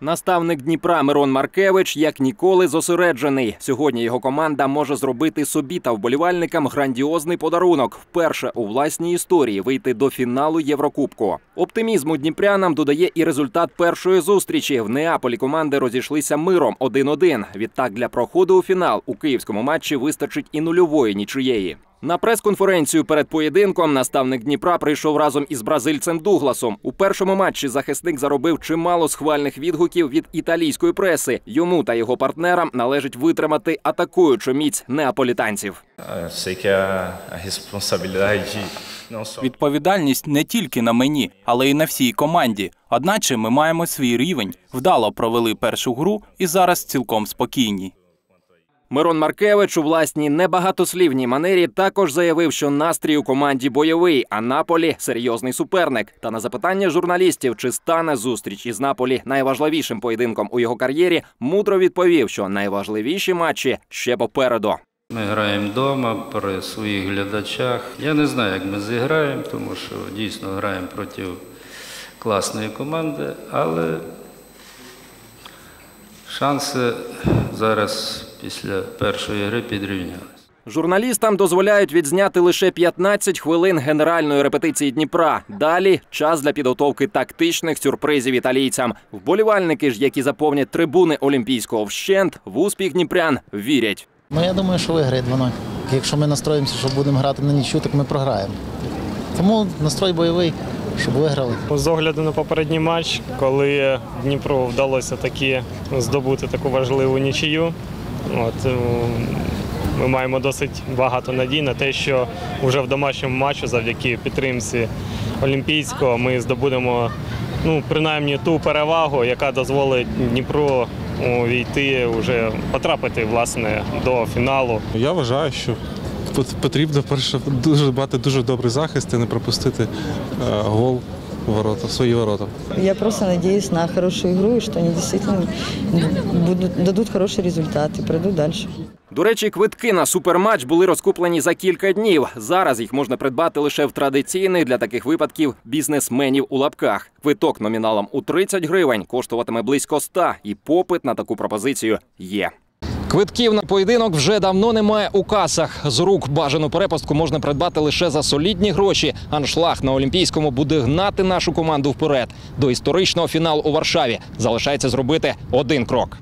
Наставник Дніпра Мирон Маркевич як ніколи зосереджений. Сьогодні його команда може зробити собі та вболівальникам грандіозний подарунок. Вперше у власній історії вийти до фіналу Єврокубку. Оптимізму дніпрянам додає і результат першої зустрічі. В Неаполі команди розійшлися миром 1-1. Відтак для проходу у фінал у київському матчі вистачить і нульової нічиєї. На прес-конференцію перед поєдинком наставник Дніпра прийшов разом із бразильцем Дугласом. У першому матчі захисник заробив чимало схвальних відгуків від італійської преси. Йому та його партнерам належить витримати атакуючу міць неаполітанців. Відповідальність не тільки на мені, але й на всій команді. Одначе ми маємо свій рівень, вдало провели першу гру і зараз цілком спокійні. Мирон Маркевич у власній небагатослівній манері також заявив, що настрій у команді бойовий, а Наполі серйозний суперник. Та на запитання журналістів, чи стане зустріч із Наполі найважливішим поєдинком у його кар'єрі, мудро відповів, що найважливіші матчі ще попереду. Ми граємо вдома при своїх глядачах. Я не знаю, як ми зіграємо, тому що дійсно граємо проти класної команди, але шанси зараз після першої гри підрівнялися. Журналістам дозволяють відзняти лише 15 хвилин генеральної репетиції Дніпра. Далі час для підготовки тактичних сюрпризів італійцям. Вболівальники ж, які заповнять трибуни Олімпійського вщент, в успіх дніпрян вірять. Ну, я думаю, що виграє 2-0. Якщо ми настроїмося, що будемо грати на нічю, так ми програємо. Тому настрой бойовий, щоб виграли. З огляду на попередній матч, коли Дніпру вдалося таки здобути таку важливу нічию, от, е, ми маємо досить багато надій на те, що вже в домашньому матчі, завдяки підтримці Олімпійського, ми здобудемо ну, принаймні ту перевагу, яка дозволить Дніпру увійти, вже потрапити власне, до фіналу. Я вважаю, що потрібно перше дуже мати дуже добрий захист і не пропустити е, гол ворота, в свої ворота. Я просто надеюсь на хорошую игру и что они действительно будут, дадут хороший результат и пройдут дальше. До речі, квитки на суперматч були розкуплені за кілька днів. Зараз їх можна придбати лише в традиційних для таких випадків бізнесменів у лапках. Квиток номіналом у 30 гривень коштуватиме близько 100, і попит на таку пропозицію є. Квитків на поєдинок вже давно немає у касах. З рук бажану перепастку можна придбати лише за солідні гроші. Аншлаг на Олімпійському буде гнати нашу команду вперед. До історичного фіналу у Варшаві залишається зробити один крок.